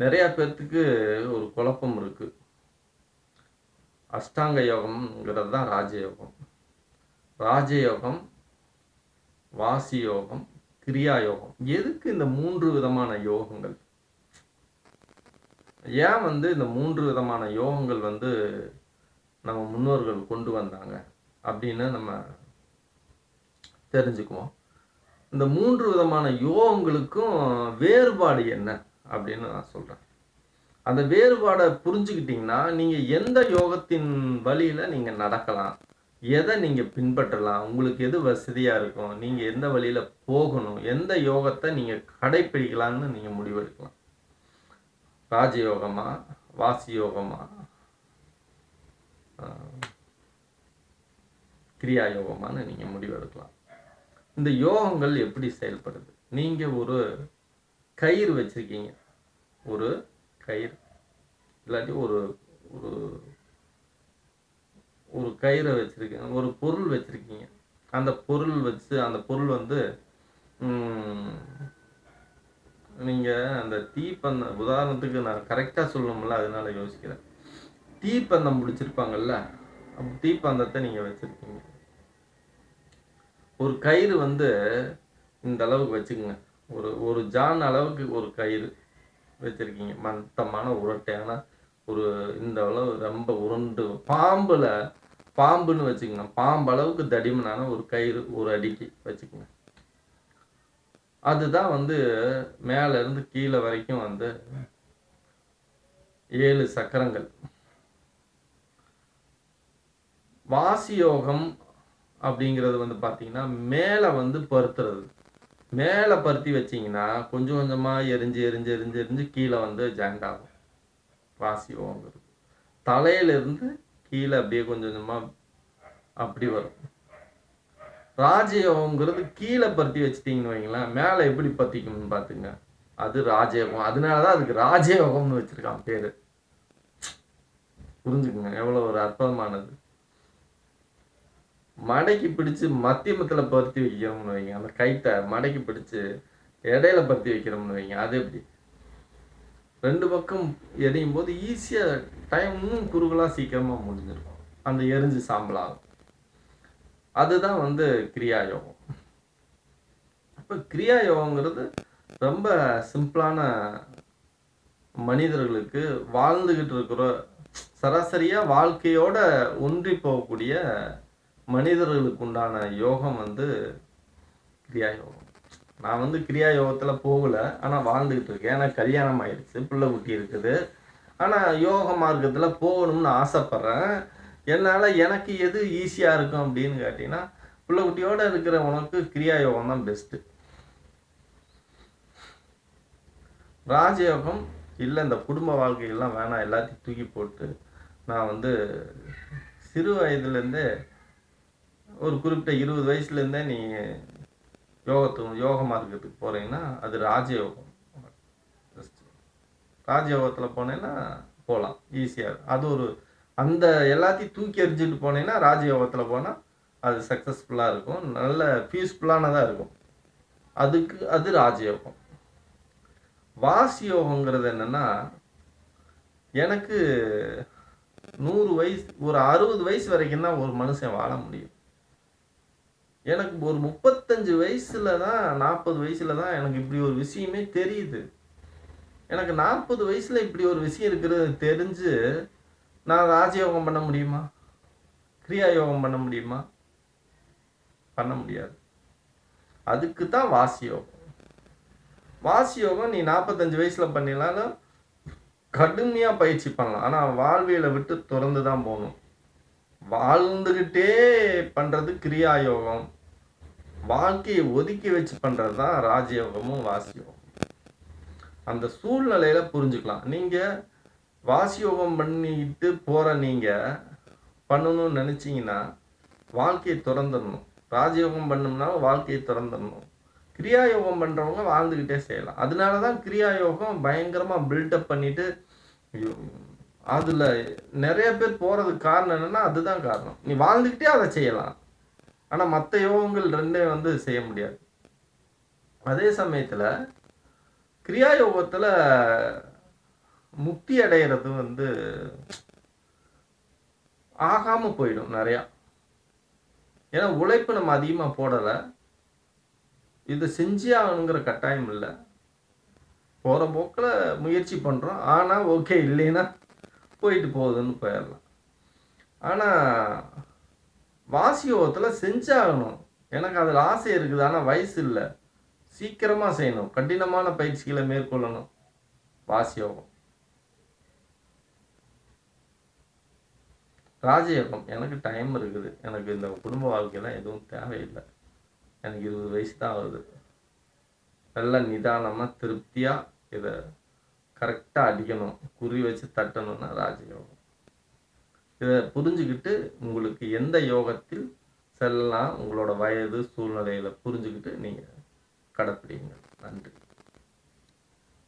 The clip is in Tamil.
நிறையா பேர்த்துக்கு ஒரு குழப்பம் இருக்கு. அஷ்டாங்க யோகம்ங்கிறது தான் ராஜயோகம். ராஜயோகம் வாசி யோகம் கிரியா யோகம் எதுக்கு இந்த மூன்று விதமான யோகங்கள்? ஏன் வந்து இந்த மூன்று விதமான யோகங்கள் வந்து நம்ம முன்னோர்கள் கொண்டு வந்தாங்க அப்படின்னு நம்ம தெரிஞ்சுக்குவோம். இந்த மூன்று விதமான யோகங்களுக்கும் வேறுபாடு என்ன? அப்படின்னு நான் சொல்கிறேன் அந்த வேறுபாடை புரிஞ்சுக்கிட்டிங்கன்னா நீங்கள் எந்த யோகத்தின் வழியில் நீங்கள் நடக்கலாம் எதை நீங்கள் பின்பற்றலாம் உங்களுக்கு எது வசதியாக இருக்கும் நீங்கள் எந்த வழியில் போகணும் எந்த யோகத்தை நீங்கள் கடைப்பிடிக்கலாம்னு நீங்கள் முடிவெடுக்கலாம். ராஜயோகமா வாசி யோகமா ஆஹ், கிரியா யோகமான்னு நீங்கள் முடிவெடுக்கலாம். இந்த யோகங்கள் எப்படி செயல்படுது? நீங்கள் ஒரு கயிறு வச்சுருக்கீங்க. ஒரு கயிறு. இல்லாட்டி ஒரு ஒரு ஒரு கயிறை வச்சுருக்கீங்க. ஒரு பொருள் வச்சுருக்கீங்க. அந்த பொருள் வச்சு அந்த பொருள் வந்து நீங்கள் அந்த தீப்பந்தம் உதாரணத்துக்கு நான் கரெக்டாக சொல்லணும்ல அதனால யோசிக்கிறேன். தீப்பந்தம் பிடிச்சிருப்பாங்கல்ல அப்போ தீப்பந்தத்தை நீங்கள் வச்சுருக்கீங்க. ஒரு கயிறு வந்து இந்த அளவுக்கு வச்சுக்கோங்க. ஒரு ஒரு ஜான் அளவுக்கு ஒரு கயிறு வச்சுருக்கீங்க. மந்தமான உருட்டையான ஒரு இந்த அளவு ரொம்ப உருண்டு. பாம்பில் பாம்புன்னு வச்சுக்கோங்க. பாம்பு அளவுக்கு தடிமனான ஒரு கயிறு ஒரு அடிக்கு வச்சுக்கோங்க. அதுதான் வந்து மேல இருந்து கீழே வரைக்கும் வந்து ஏழு சக்கரங்கள். வாசியோகம் அப்படிங்கிறது வந்து பார்த்தீங்கன்னா மேலே வந்து பருத்துறது. மேலே பருத்தி வச்சீங்கன்னா கொஞ்சம் கொஞ்சமாக எரிஞ்சு எரிஞ்சு எரிஞ்சு எரிஞ்சு கீழே வந்து ஜாயிண்ட் ஆகும். வாசி ஓங்கிறது தலையிலிருந்து கீழே அப்படியே கொஞ்சம் கொஞ்சமாக அப்படி வரும். ராஜயோகங்கிறது கீழே பருத்தி வச்சிட்டிங்கன்னு வைங்களேன் மேலே எப்படி பத்திக்கணும்னு பார்த்துங்க. அது ராஜயோகம். அதனால தான் அதுக்கு ராஜயோகம்னு வச்சிருக்கான் பேர். புரிஞ்சுக்குங்க எவ்வளோ ஒரு அற்புதமானது. மடக்கி பிடிச்சு மத்தியமத்தில் பருத்தி வைக்கிறோம்னு வைங்க. அந்த கைத்தை மடக்கி பிடிச்சு இடையில பருத்தி வைக்கிறோம்னு வைங்க. அது எப்படி? ரெண்டு பக்கம் எரியும் போது ஈஸியாக டைம் இன்னும் குறுகலாக சீக்கிரமாக முடிஞ்சிருக்கும். அந்த எரிஞ்சு சாம்பலாகும். அதுதான் வந்து கிரியா யோகம் இப்போ கிரியா யோகங்கிறது ரொம்ப சிம்பிளான மனிதர்களுக்கு வாழ்ந்துகிட்டு இருக்கிற சராசரியாக வாழ்க்கையோட ஒன்றி போகக்கூடிய மனிதர்களுக்கு உண்டான யோகம் வந்து கிரியா யோகம் நான் வந்து கிரியா யோகத்தில் போகல ஆனால் வாழ்ந்துக்கிட்டு இருக்கேன். ஏன்னா கல்யாணம் ஆயிடுச்சு பிள்ளை குட்டி இருக்குது. ஆனால் யோக மார்க்கத்தில் போகணும்னு ஆசைப்பட்றேன். என்னால் எனக்கு எது ஈஸியாக இருக்கும் அப்படின்னு கேட்டிங்கன்னா பிள்ளை குட்டியோடு இருக்கிற உனக்கு கிரியா யோகம் தான் பெஸ்ட்டு ராஜயோகம் இல்லை இந்த குடும்ப வாழ்க்கையெல்லாம் வேணாம். எல்லாத்தையும் தூக்கி போட்டு நான் வந்து சிறு வயதுலேருந்தே ஒரு குறிப்பிட்ட இருபது வயசுலேருந்தே நீ யோகத்து யோக மார்க்கத்துக்கு போகிறீங்கன்னா அது ராஜயோகம். ராஜயோகத்தில் போனேன்னா போகலாம் ஈஸியாக அது ஒரு அந்த எல்லாத்தையும் தூக்கி எறிஞ்சிட்டு போனீங்கன்னா ராஜயோகத்தில் போனால் அது சக்ஸஸ்ஃபுல்லாக இருக்கும் நல்ல பீஸ்ஃபுல்லானதாக இருக்கும். அதுக்கு அது ராஜயோகம். வாசி யோகங்கிறது என்னன்னா எனக்கு நூறு வயசு ஒரு அறுபது வயசு வரைக்கும் தான் ஒரு மனுஷன் வாழ முடியும். எனக்கு ஒரு முப்பத்தஞ்சு வயசுல தான் நாற்பது வயசுல தான் எனக்கு இப்படி ஒரு விஷயமே தெரியுது. எனக்கு நாற்பது வயசுல இப்படி ஒரு விஷயம் இருக்கிறது தெரிஞ்சு நான் ராஜயோகம் பண்ண முடியுமா? கிரியா யோகம் பண்ண முடியுமா? பண்ண முடியாது. அதுக்கு தான் வாசி யோகம் வாசி யோகம் நீ நாற்பத்தஞ்சு வயசுல பண்ணிடலாம் கடுமையாக பயிற்சி பண்ணலாம். ஆனால் வாழ்வியலை விட்டு திறந்து தான் போகணும். வாழ்ந்துக்கிட்டே பண்ணுறது கிரியா யோகம் வாழ்க்கையை ஒதுக்கி வச்சு பண்ணுறது தான் ராஜயோகமும் வாசியோகம் அந்த சூழ்நிலையில் புரிஞ்சுக்கலாம். நீங்கள் வாசியோகம் பண்ணிட்டு போகிற நீங்கள் பண்ணணும்னு நினச்சிங்கன்னா வாழ்க்கையை திறந்துடணும். ராஜயோகம் பண்ணோம்னா வாழ்க்கையை திறந்துடணும். கிரியா யோகம் பண்ணுறவங்க வாழ்ந்துக்கிட்டே செய்யலாம். அதனால தான் கிரியா யோகம் பயங்கரமாக பில்டப் பண்ணிட்டு அதில் நிறைய பேர் போகிறதுக்கு காரணம் என்னென்னா அதுதான் காரணம். நீ வாழ்ந்துக்கிட்டே அதை செய்யலாம். ஆனால் மற்ற யோகங்கள் ரெண்டே வந்து செய்ய முடியாது. அதே சமயத்தில் கிரியா யோகத்தில் முக்தி அடைகிறது வந்து ஆகாம போயிடும் நிறையா. ஏன்னா உழைப்பு நம்ம அதிகமாக போடலை. இது செஞ்சே ஆகணுங்கிற கட்டாயம் இல்லை. போகிற போக்கில் முயற்சி பண்ணுறோம் ஆனால் ஓகே இல்லைன்னா போயிட்டு போகுதுன்னு போயிடலாம். ஆனால் வாசியோகத்தில் செஞ்சாகணும். எனக்கு அதில் ஆசை இருக்குது ஆனால் வயசு இல்லை. சீக்கிரமாக செய்யணும். கடினமான பயிற்சிகளை மேற்கொள்ளணும். வாசியோகம். ராஜயோகம். எனக்கு டைம் இருக்குது. எனக்கு இந்த குடும்ப வாழ்க்கையெல்லாம் எதுவும் தேவையில்லை. எனக்கு இருபது வயசு தான் ஆகுது. நல்லா நிதானமாக திருப்தியாக இதை கரெக்டாக அடிக்கணும். குறி வச்சு தட்டணும்னா ராஜயோகம். இதை புரிஞ்சுக்கிட்டு உங்களுக்கு எந்த யோகத்தில் செல்லலாம் உங்களோட வயது சூழ்நிலையில் புரிஞ்சுக்கிட்டு நீங்கள் கடைப்பிடிங்க நன்றி.